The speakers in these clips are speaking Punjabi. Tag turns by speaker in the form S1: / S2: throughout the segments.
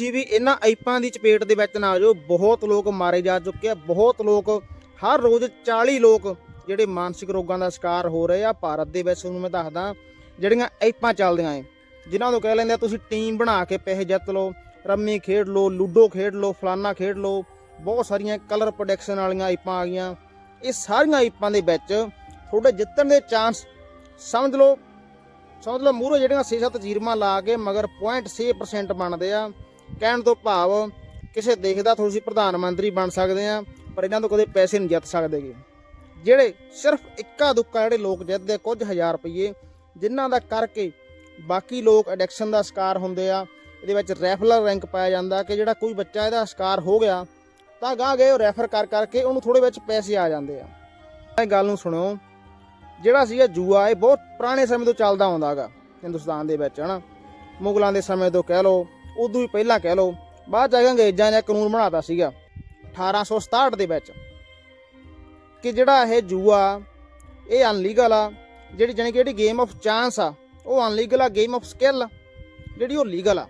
S1: ਤੁਸੀਂ ਵੀ ਇਹਨਾਂ ਐਪਾਂ ਦੀ ਚਪੇਟ ਦੇ ਵਿੱਚ ਨਾ ਆ ਜਾਓ। ਬਹੁਤ ਲੋਕ ਮਾਰੇ ਜਾ ਚੁੱਕੇ ਆ। ਬਹੁਤ ਲੋਕ, ਹਰ ਰੋਜ਼ 40 ਲੋਕ ਜਿਹੜੇ ਮਾਨਸਿਕ ਰੋਗਾਂ ਦਾ ਸ਼ਿਕਾਰ ਹੋ ਰਹੇ ਆ। ਭਾਰਤ ਦੇ ਵਿੱਚ ਤੁਹਾਨੂੰ ਮੈਂ ਦੱਸਦਾ, ਜਿਹੜੀਆਂ ਐਪਾਂ ਚੱਲਦੀਆਂ ਏ, ਜਿਨ੍ਹਾਂ ਤੋਂ ਕਹਿ ਲੈਂਦੇ ਆ, ਤੁਸੀਂ ਟੀਮ ਬਣਾ ਕੇ ਪੈਸੇ ਜਿੱਤ ਲਓ, ਰੰਮੀ ਖੇਡ ਲਓ, ਲੂਡੋ ਖੇਡ ਲਓ, ਫਲਾਨਾ ਖੇਡ ਲਓ, ਬਹੁਤ ਸਾਰੀਆਂ ਕਲਰ ਪ੍ਰੋਡਕਸ਼ਨ ਵਾਲੀਆਂ ਐਪਾਂ ਆ ਗਈਆਂ। ਇਹ ਸਾਰੀਆਂ ਐਪਾਂ ਦੇ ਵਿੱਚ ਤੁਹਾਡੇ ਜਿੱਤਣ ਦੇ ਚਾਂਸ ਸਮਝ ਲਓ ਸਮਝ ਲਓ ਮੂਹਰੇ ਜਿਹੜੀਆਂ 6-7 ਜੀਰਮਾਂ ਲਾ ਕੇ ਮਗਰ 0.6% ਬਣਦੇ ਆ। ਕਹਿਣ ਤੋਂ ਭਾਵ ਕਿਸੇ ਦੇਖਦਾ ਤੁਸੀਂ ਪ੍ਰਧਾਨ ਮੰਤਰੀ ਬਣ ਸਕਦੇ ਆ ਪਰ ਇਹਨਾਂ ਤੋਂ ਕਦੇ ਪੈਸੇ ਨਹੀਂ ਜਿੱਤ ਸਕਦੇਗੇ ਜਿਹੜੇ ਸਿਰਫ ਇੱਕਾ ਦੁੱਕਾ ਜਿਹੜੇ ਲੋਕ ਜਿੱਤਦੇ ਆ, ਕੁਝ ਹਜ਼ਾਰ ਰੁਪਏ ਜਿਨ੍ਹਾਂ ਦਾ ਕਰਕੇ ਬਾਕੀ ਲੋਕ ਐਡਿਕਸ਼ਨ ਦਾ ਸ਼ਿਕਾਰ ਹੁੰਦੇ ਆ ਇਹਦੇ ਵਿੱਚ ਰੈਫਲਰ ਰੈਂਕ ਪਾਇਆ ਜਾਂਦਾ ਕਿ ਜਿਹੜਾ ਕੋਈ ਬੱਚਾ ਇਹਦਾ ਸ਼ਿਕਾਰ ਹੋ ਗਿਆ ਤਾਂ ਗਾਹ ਗਏ ਉਹ ਰੈਫਰ ਕਰ ਕਰਕੇ ਉਹਨੂੰ ਥੋੜੇ ਵਿੱਚ ਪੈਸੇ ਆ ਜਾਂਦੇ ਆ। ਇਹ ਗੱਲ ਨੂੰ ਸੁਣਿਓ ਜਿਹੜਾ ਸੀਗਾ ਜੂਆ ਇਹ ਬਹੁਤ ਪੁਰਾਣੇ ਸਮੇਂ ਤੋਂ ਚੱਲਦਾ ਆਉਂਦਾ ਹੈਗਾ ਹਿੰਦੁਸਤਾਨ ਦੇ ਵਿੱਚ ਹਨਾ। ਮੁਗਲਾਂ ਦੇ ਸਮੇਂ ਤੋਂ ਕਹਿ ਲਓ ਉਦੋਂ ਵੀ ਪਹਿਲਾਂ ਕਹਿ ਲਓ, ਬਾਅਦ ਜਾ ਕੇ ਅੰਗਰੇਜ਼ਾਂ ਨੇ ਕਾਨੂੰਨ ਬਣਾਤਾ ਸੀਗਾ 1867 ਦੇ ਵਿੱਚ, ਕਿ ਜਿਹੜਾ ਇਹ ਜੂਆ, ਇਹ ਅਨਲੀਗਲ ਆ, ਜਿਹੜੀ ਜਾਣੀ ਕਿ ਜਿਹੜੀ ਗੇਮ ਆਫ ਚਾਂਸ ਆ, ਉਹ ਅਨਲੀਗਲ ਆ ਗੇਮ ਆਫ ਸਕਿੱਲ ਜਿਹੜੀ ਉਹ ਲੀਗਲ ਆ।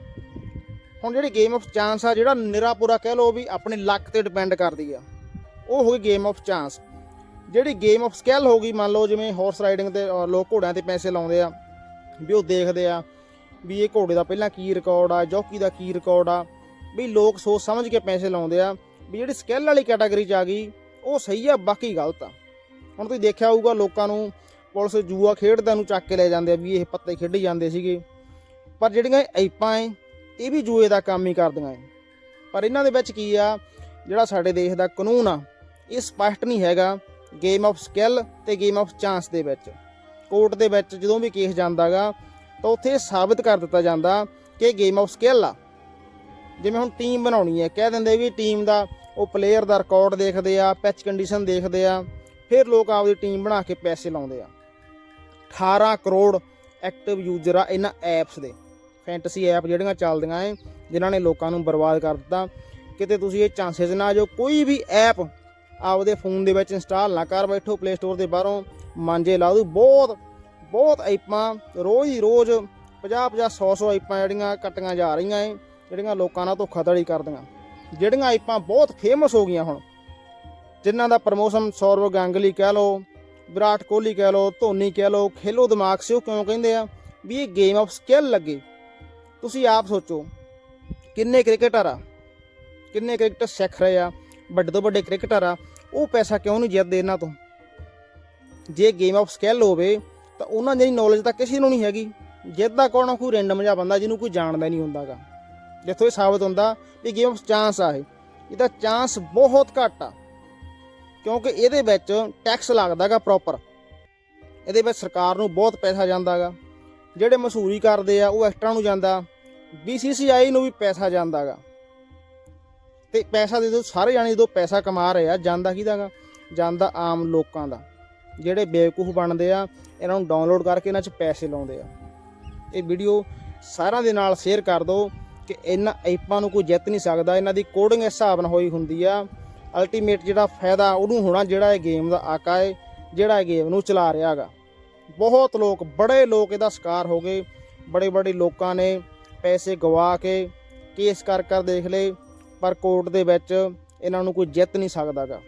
S1: ਹੁਣ ਜਿਹੜੀ ਗੇਮ ਆਫ ਚਾਂਸ ਆ, ਜਿਹੜਾ ਨਿਰਾਪੂਰਾ ਕਹਿ ਲਓ ਵੀ ਆਪਣੇ ਲੱਕ ਤੇ ਡਿਪੈਂਡ ਕਰਦੀ ਆ, ਉਹ ਹੋ ਗਈ ਗੇਮ ਆਫ ਚਾਂਸ ਜਿਹੜੀ ਗੇਮ ਆਫ ਸਕਿੱਲ ਹੋ ਗਈ, ਮੰਨ ਲਓ ਜਿਵੇਂ ਹਾਰਸ ਰਾਈਡਿੰਗ ਤੇ ਲੋਕ ਘੋੜਿਆਂ ਤੇ ਪੈਸੇ ਲਾਉਂਦੇ ਆ, ਵੀ ਉਹ ਦੇਖਦੇ ਆ ਵੀ ਇਹ ਘੋੜੇ ਦਾ ਪਹਿਲਾਂ ਕੀ ਰਿਕਾਰਡ ਆ ਜੌਕੀ ਦਾ ਕੀ ਰਿਕਾਰਡ ਆ, ਵੀ ਲੋਕ ਸੋਚ ਸਮਝ ਕੇ ਪੈਸੇ ਲਾਉਂਦੇ ਆ, ਵੀ ਜਿਹੜੀ ਸਕਿੱਲ ਵਾਲੀ ਕੈਟਾਗਰੀ ਚ ਆ ਗਈ, ਉਹ ਸਹੀ ਆ, ਬਾਕੀ ਗਲਤ ਆ। ਹੁਣ ਤੁਸੀਂ ਦੇਖਿਆ ਹੋਊਗਾ ਲੋਕਾਂ ਨੂੰ ਪੁਲਿਸ ਜੂਆ ਖੇਡਦਾ ਨੂੰ ਚੱਕ ਕੇ ਲੈ ਜਾਂਦੇ ਆ ਵੀ ਇਹ ਪੱਤੇ ਖੇਡੀ ਜਾਂਦੇ ਸੀਗੇ। ਪਰ ਜਿਹੜੀਆਂ ਐਪਾਂ ਐ, ਇਹ ਵੀ ਜੂਏ ਦਾ ਕੰਮ ਹੀ ਕਰਦੀਆਂ ਐ। ਪਰ ਇਹਨਾਂ ਦੇ ਵਿੱਚ ਕੀ ਆ, ਜਿਹੜਾ ਸਾਡੇ ਦੇਸ਼ ਦਾ ਕਾਨੂੰਨ ਆ, ਇਹ ਸਪਸ਼ਟ ਨਹੀਂ ਹੈਗਾ ਗੇਮ ਆਫ ਸਕਿੱਲ ਤੇ ਗੇਮ ਆਫ ਚਾਂਸ ਦੇ ਵਿੱਚ। ਕੋਰਟ ਦੇ ਵਿੱਚ ਜਦੋਂ ਵੀ ਕੇਸ ਜਾਂਦਾਗਾ ਤਾਂ ਉੱਥੇ ਇਹ ਸਾਬਤ ਕਰ ਦਿੱਤਾ ਜਾਂਦਾ ਕਿ ਗੇਮ ਆਫ ਸਕਿੱਲ ਆ। ਜਿਵੇਂ ਹੁਣ ਟੀਮ ਬਣਾਉਣੀ ਹੈ, ਕਹਿ ਦਿੰਦੇ ਵੀ ਟੀਮ ਦਾ ਉਹ ਪਲੇਅਰ ਦਾ ਰਿਕਾਰਡ ਦੇਖਦੇ ਆ ਪਿਚ ਕੰਡੀਸ਼ਨ ਦੇਖਦੇ ਆ, ਫਿਰ ਲੋਕ ਆਪਦੀ ਟੀਮ ਬਣਾ ਕੇ ਪੈਸੇ ਲਾਉਂਦੇ ਆ। 18 ਕਰੋੜ ਐਕਟਿਵ ਯੂਜ਼ਰ ਆ ਇਹਨਾਂ ਐਪਸ ਦੇ। ਫੈਂਟਸੀ ਐਪ ਜਿਹੜੀਆਂ ਚੱਲਦੀਆਂ ਏ ਜਿਨ੍ਹਾਂ ਨੇ ਲੋਕਾਂ ਨੂੰ ਬਰਬਾਦ ਕਰ ਦਿੱਤਾ। ਕਿਤੇ ਤੁਸੀਂ ਇਹ ਚਾਂਸਸ ਨਾ ਜੋ ਕੋਈ ਵੀ ਐਪ ਆਪਦੇ ਫੋਨ ਦੇ ਵਿੱਚ ਇੰਸਟਾਲ ਨਾ ਕਰ, ਬੈਠੋ ਪਲੇ ਸਟੋਰ ਦੇ ਬਾਹਰੋਂ, ਮਾਂਜੇ ਲਾ ਦੋ ਬਹੁਤ ਬਹੁਤ ਐਪਾਂ ਰੋਜ਼ ਹੀ ਰੋਜ਼ 50 50 100 100 ਐਪਾਂ ਜਿਹੜੀਆਂ ਕੱਟੀਆਂ ਜਾ ਰਹੀਆਂ ਏ, ਜਿਹੜੀਆਂ ਲੋਕਾਂ ਨਾਲ ਧੋਖਾਧੜੀ ਕਰਦੀਆਂ। ਜਿਹੜੀਆਂ ਐਪਾਂ ਬਹੁਤ ਫੇਮਸ ਹੋ ਗਈਆਂ ਹੁਣ। ਜਿਨ੍ਹਾਂ ਦਾ ਪ੍ਰਮੋਸ਼ਨ ਸੌਰਵ ਗਾਂਗਲੀ ਕਹਿ ਲਓ, ਵਿਰਾਟ ਕੋਹਲੀ ਕਹਿ ਲਓ, ਧੋਨੀ ਕਹਿ ਲਓ, ਖੇਲੋ ਦਿਮਾਗ ਸਿਓ ਕਿਉਂ ਕਹਿੰਦੇ ਆ? ਵੀ ਇਹ ਗੇਮ ਆਫ ਸਕਿੱਲ ਲੱਗੇ। ਤੁਸੀਂ ਆਪ ਸੋਚੋ, ਕਿੰਨੇ ਕ੍ਰਿਕਟਰ ਆ? ਕਿੰਨੇ ਕ੍ਰਿਕਟਰ ਸਿੱਖ ਰਹੇ ਆ? ਵੱਡੇ ਤੋਂ ਵੱਡੇ ਕ੍ਰਿਕਟਰ ਆ, ਉਹ ਪੈਸਾ ਕਿਉਂ ਨਹੀਂ ਜਿੱਤਦੇ ਇਹਨਾਂ ਤੋਂ? ਜੇ ਗੇਮ ਆਫ ਸਕਿੱਲ ਹੋਵੇ ਤਾਂ ਉਹਨਾਂ ਦੀ ਨੌਲੇਜ ਤਾਂ ਕਿਸੇ ਨੂੰ ਨਹੀਂ ਹੈਗੀ। ਜਿੱਦਾਂ ਕੌਣ ਕੋਈ ਰੈਂਡਮ ਜਿਹਾ ਬੰਦਾ ਜਿਹਨੂੰ ਕੋਈ ਜਾਣਦਾ ਨਹੀਂ ਹੁੰਦਾਗਾ। ਜਿੱਥੋਂ ਇਹ ਸਾਬਤ ਹੁੰਦਾ ਵੀ ਗੇਮ ਆਫ ਚਾਂਸ ਆ ਇਹ। ਇਹਦਾ ਚਾਂਸ ਬਹੁਤ ਘੱਟ ਆ। ਕਿਉਂਕਿ ਇਹਦੇ ਵਿੱਚ ਟੈਕਸ ਲੱਗਦਾਗਾ ਪ੍ਰੋਪਰ ਇਹਦੇ ਵਿੱਚ ਸਰਕਾਰ ਨੂੰ ਬਹੁਤ ਪੈਸਾ ਜਾਂਦਾਗਾ। ਜਿਹੜੇ ਮਸੂਰੀ ਕਰਦੇ ਆ, ਉਹ ਐਕਟਰਾਂ ਨੂੰ ਜਾਂਦਾ। BCCI ਨੂੰ ਵੀ ਪੈਸਾ ਜਾਂਦਾਗਾ। ਤੇ ਪੈਸਾ ਦੇ ਦੋ, ਸਾਰੇ ਜਾਣੇ ਜਦੋਂ ਪੈਸਾ ਕਮਾ ਰਹੇ ਆ, ਜਾਂਦਾ ਕਿਹਦਾਗਾ? ਜਾਂਦਾ ਆਮ ਲੋਕਾਂ ਦਾ। ਜਿਹੜੇ ਬੇਵਕੂਫ ਬਣਦੇ ਆ, ਇਹਨਾਂ ਨੂੰ ਡਾਊਨਲੋਡ ਕਰਕੇ ਇਹਨਾਂ 'ਚ ਪੈਸੇ ਲਾਉਂਦੇ ਆ। ਇਹ ਵੀਡੀਓ ਸਾਰਿਆਂ ਦੇ ਨਾਲ ਸ਼ੇਅਰ ਕਰ ਦਿਓ ਕਿ ਇਹਨਾਂ ਐਪਾਂ ਨੂੰ ਕੋਈ ਜਿੱਤ ਨਹੀਂ ਸਕਦਾ। ਇਹਨਾਂ ਦੀ ਕੋਡਿੰਗ ਇਸ ਹਿਸਾਬ ਨਾਲ ਹੋਈ ਹੁੰਦੀ ਆ ਅਲਟੀਮੇਟ ਜਿਹੜਾ ਫਾਇਦਾ ਉਹਨੂੰ ਹੋਣਾ ਜਿਹੜਾ ਇਹ ਗੇਮ ਦਾ ਆਕਾ ਹੈ ਜਿਹੜਾ ਇਹ ਗੇਮ ਨੂੰ ਚਲਾ ਰਿਹਾ ਹੈਗਾ। ਬਹੁਤ ਲੋਕ, ਬੜੇ ਲੋਕ ਇਹਦਾ ਸ਼ਿਕਾਰ ਹੋ ਗਏ। ਬੜੇ ਬੜੇ ਲੋਕਾਂ ਨੇ ਪੈਸੇ ਗਵਾ ਕੇ ਕੇਸ ਕਰ ਕਰ ਦੇਖ ਲਏ, ਪਰ ਕੋਰਟ ਦੇ ਵਿੱਚ ਇਹਨਾਂ ਨੂੰ ਕੋਈ ਜਿੱਤ ਨਹੀਂ ਸਕਦਾਗਾ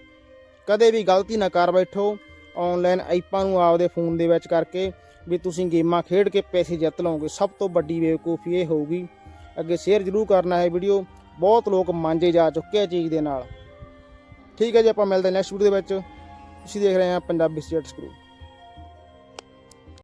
S1: ਕਦੇ ਵੀ ਗਲਤੀ ਨਾ ਕਰ ਬੈਠੋ। ਆਨਲਾਈਨ ਐਪਾਂ ਨੂੰ ਆਪਦੇ ਫੋਨ ਦੇ ਵਿੱਚ ਕਰਕੇ ਵੀ ਤੁਸੀਂ ਗੇਮਾਂ ਖੇਡ ਕੇ ਪੈਸੇ ਜਿੱਤ ਲਓਗੇ। ਸਭ ਤੋਂ ਵੱਡੀ ਬੇਵਕੂਫੀ ਇਹ ਹੋਊਗੀ। ਅੱਗੇ ਸ਼ੇਅਰ ਜ਼ਰੂਰ ਕਰਨਾ ਹੈ ਵੀਡੀਓ ਬਹੁਤ ਲੋਕ ਮਾਂਜੇ ਜਾ ਚੁੱਕੇ ਆ ਚੀਜ਼ ਦੇ ਨਾਲ। ਠੀਕ ਹੈ ਜੀ, ਆਪਾਂ ਮਿਲਦੇ ਨੈਕਸਟ ਵੀਡੀਓ ਦੇ ਵਿੱਚ। ਤੁਸੀਂ ਦੇਖ ਰਹੇ ਆ ਪੰਜਾਬੀ ਸਟੇਟਸ ਗਰੁੱਪ